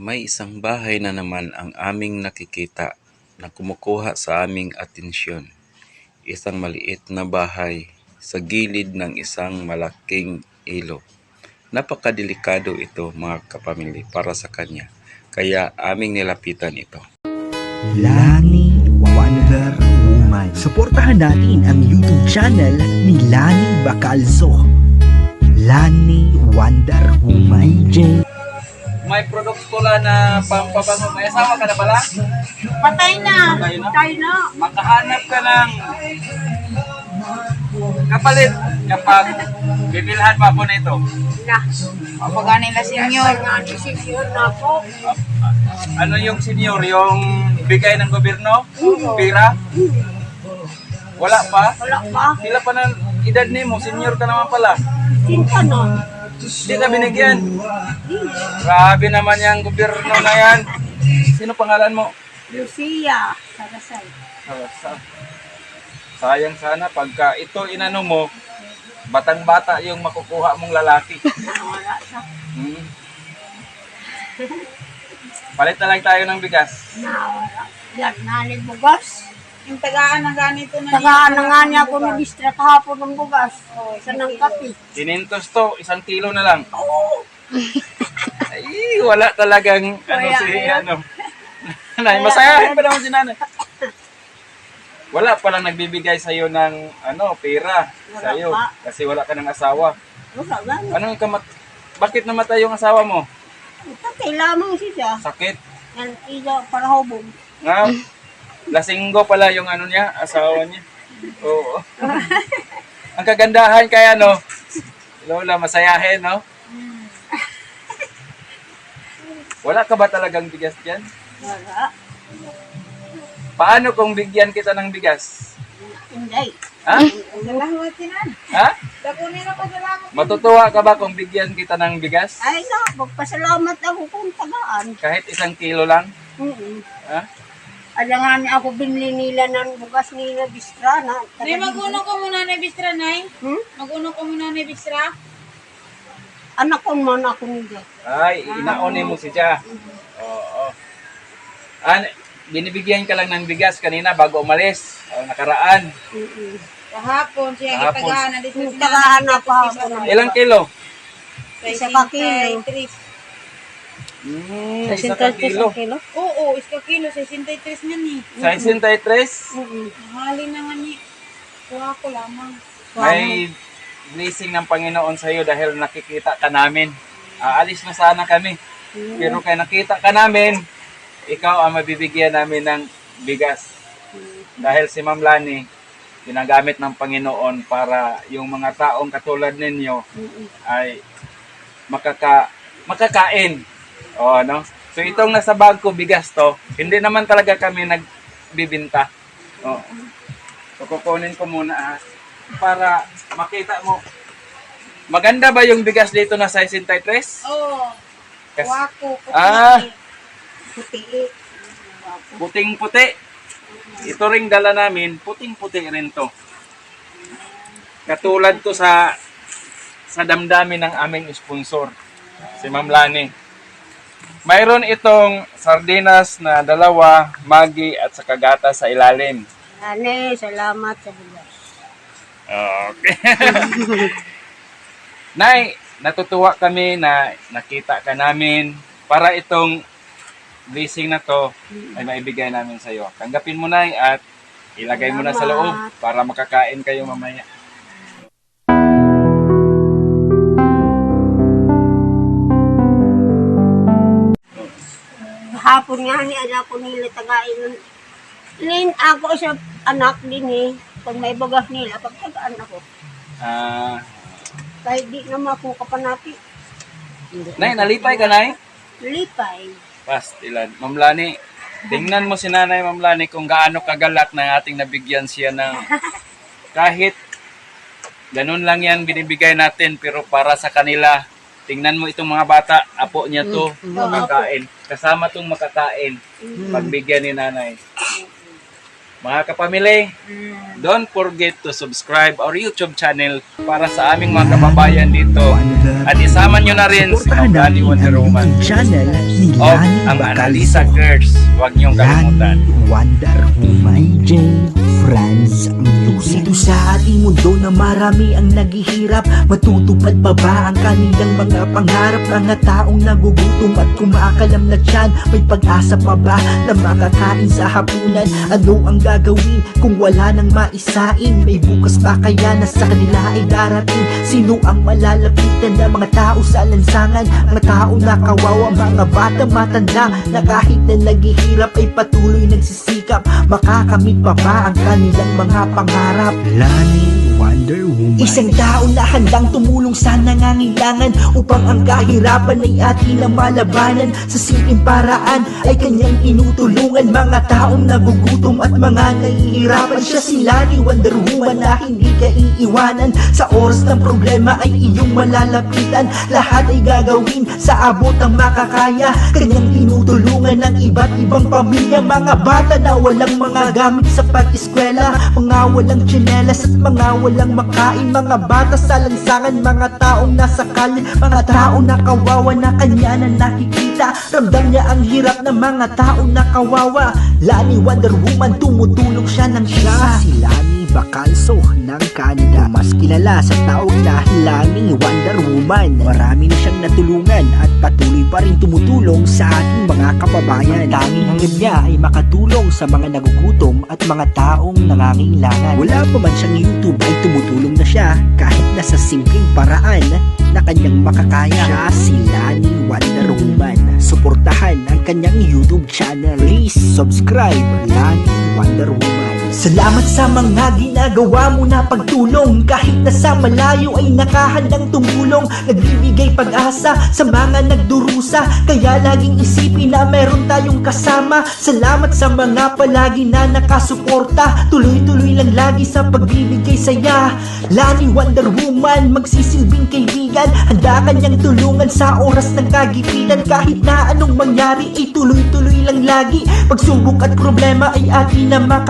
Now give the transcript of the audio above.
May isang bahay na naman ang aming nakikita na kumukuha sa aming atensyon. Isang maliit na bahay sa gilid ng isang malaking ilog. Napakadelikado ito mga kapamilya para sa kanya. Kaya aming nilapitan ito. Lani Wonder Woman. Suportahan natin ang YouTube channel ni Lani Bacalzo. Lani Wonder Woman. DJ May products pula na pampabango. May asawa ka na pala? Patay na. Patay na? Patay na. Makahanap ka ng kapalit kapag bibilhan pa po nito. Na. Kapag nila ni Sisyon na po. Ano yung senior? Yung bigay ng gobyerno? Pira? Wala pa? Wala pa. Sila pa ng edad ni mo, senior ka naman pala. Sinta na. Hindi ka binigyan. Grabe naman yung gobyerno na yan. Sino pangalan mo? Lucia. Sarasay. Sa- Sayang sana pagka ito inano mo, batang-bata yung makukuha mong lalaki. Wala sa. Hmm. Palit na lang tayo ng bigas. Nawala. Yan, nanin bugas. Yung tagaan ng ganito na Tagaan na nga niya ako nag-extra kahapon ng bugas. Sa ng kape. Tinintos to, isang kilo na lang. Oo. Ay, wala talagang ano Kaya si yun. ano. Nanay, masayahin pa naman si nanay. Wala palang nagbibigay sa iyo ng ano, pera sa Wala iyo pa. kasi wala ka ng asawa. Wala gani. Anong kamat Bakit namatay yung asawa mo? Patay lamang siya. Sakit. Yan, ila para hubog. Nga, lasinggo pala yung ano niya, asawa niya. Oo. Ang kagandahan kaya no, Lola, masayahin, no? Wala ka ba talagang bigas dyan? Wala. Paano kung bigyan kita ng bigas? Hindi. Ha? Ha? Matutuwa ka ba kung bigyan kita ng bigas? Ay na, magpasalamat ako kung tagaan. Kahit isang kilo lang? Mm Ha? Alangan ako binili nila ng bugas nila bistra na. Nay, mag-uno ko muna na bistra, Nay. Hmm? Mag-uno ko muna na bistra. Anak ko man ako nila. Ay, inaone mo siya. Ah. Oo. An binibigyan ka lang ng bigas kanina bago umalis. O, nakaraan. Mm-mm. Kahapon siya Kahapon. ipagahan na dito. Mm, Tagahan ako ako. Ilang kilo? Isa pa kilo. 23. Mm, 63 kilo. ang kilo? Oo, isa ka kilo. 63 niya ni. 63? Oo. Hali na nga ni. Kuha ko lamang. Kuha May mo. blessing ng Panginoon sa iyo dahil nakikita ka namin. Aalis na sana kami. Mm. Pero kaya nakita ka namin, ikaw ang mabibigyan namin ng bigas. Mm. Dahil si Ma'am Lani, ginagamit ng Panginoon para yung mga taong katulad ninyo mm. ay makaka makakain o ano? So itong nasa bag ko bigas to, hindi naman talaga kami nagbibinta. O. So kukunin ko muna ah, para makita mo. Maganda ba yung bigas dito na size 63? Oo. Kas- Kuha ko. Ah, Puti. puting-puti. Ito ring dala namin, puting-puti rin to. Katulad to sa sa damdamin ng aming sponsor, si Ma'am Lani. Mayroon itong sardinas na dalawa, magi at saka gata sa ilalim. Ane, salamat sa. Okay. Nay, natutuwa kami na nakita ka namin para itong blessing na to ay maibigay namin sa iyo. Tanggapin mo Nay at ilagay mo na sa loob para makakain kayo mamaya. Hapon nga ni anak ko nila tagain. Lin ako sa anak din eh. Pag may bagas nila, pag tagaan ako. Ah, Kahit di naman ako kapanati. Nay, nalipay ka Nay? Lipay. Past ilan. Ma'am Lani, tingnan mo si Nanay Ma'am Lani kung gaano kagalak na ating nabigyan siya ng kahit ganun lang yan binibigay natin pero para sa kanila tingnan mo itong mga bata. Apo niya to. Makakain kasama tong makakain. Pagbigyan ni nanay. Mga kapamilya don't forget to subscribe our youtube channel para sa aming mga kababayan dito At isama nyo na rin si natin Wonder Woman channel ni of ang Analisa. Girls. Huwag niyong kalimutan. Wonder Woman J. Franz Music Dito sa ating mundo na marami ang naghihirap Matutupad pa ba ang kanilang mga pangarap Mga taong nagugutom at kumakalam na tiyan May pag-asa pa ba na makakain sa hapunan Ano ang gagawin kung wala nang maisain May bukas pa kaya na sa kanila ay darating? Sino ang malalapitan na mga tao sa lansangan? Mga tao na kawawa, mga bata matanda Na kahit na naghihirap ay patuloy nagsisikap. Makakamit pa ba ang kanilang mga pangarap? Lani Wonder Woman. Isang tao na handang tumulong sa nangangailangan Upang ang kahirapan ay atin na malabanan. Sa simpleng paraan ay kanyang tinutulungan Mga taong nagugutom at mga nahihirapan Siya Wonder Woman na hindi ka iiwanan. Sa oras ng problema ay iyong malalapitan. Lahat ay gagawin sa abot ang makakaya. Kanyang tinutulungan ng iba't ibang pamilya. Mga bata na walang mga gamit sa pag-eskwela. Mga walang tsinelas at mga walang makain. Mga bata sa lansangan, mga taong nasa kalye. Mga taong nakawawa na kanya na nakikita. Ramdam niya ang hirap ng mga taong nakawawa Lani Wonder Woman, tumutulong siya ng siya. Si Lani Bacalso ng Canada. Mas kilala sa na Lani Woman Marami na siyang natulungan at patuloy pa rin tumutulong sa ating mga kababayan. Ang tanging hanggan niya ay makatulong sa mga nagugutom at mga taong nangangailangan. Wala pa man siyang YouTube ay tumutulong na siya kahit nasa simpleng paraan na kanyang makakaya. Siya si Lani Wonder Woman. Suportahan ang kanyang YouTube channel. Please subscribe Lani Wonder Woman Salamat sa mga ginagawa mo na pagtulong. Kahit nasa malayo ay nakahandang tumulong. Nagbibigay pag-asa sa mga nagdurusa. Kaya laging isipin na meron tayong kasama. Salamat sa mga palagi na nakasuporta. Tuloy-tuloy lang lagi sa pagbibigay saya. Lani Wonder Woman, magsisilbing kaibigan. Handa kanyang tulungan sa oras ng kagipitan. Kahit na anong mangyari ay tuloy-tuloy lang lagi. Pagsubok at problema ay atin na maka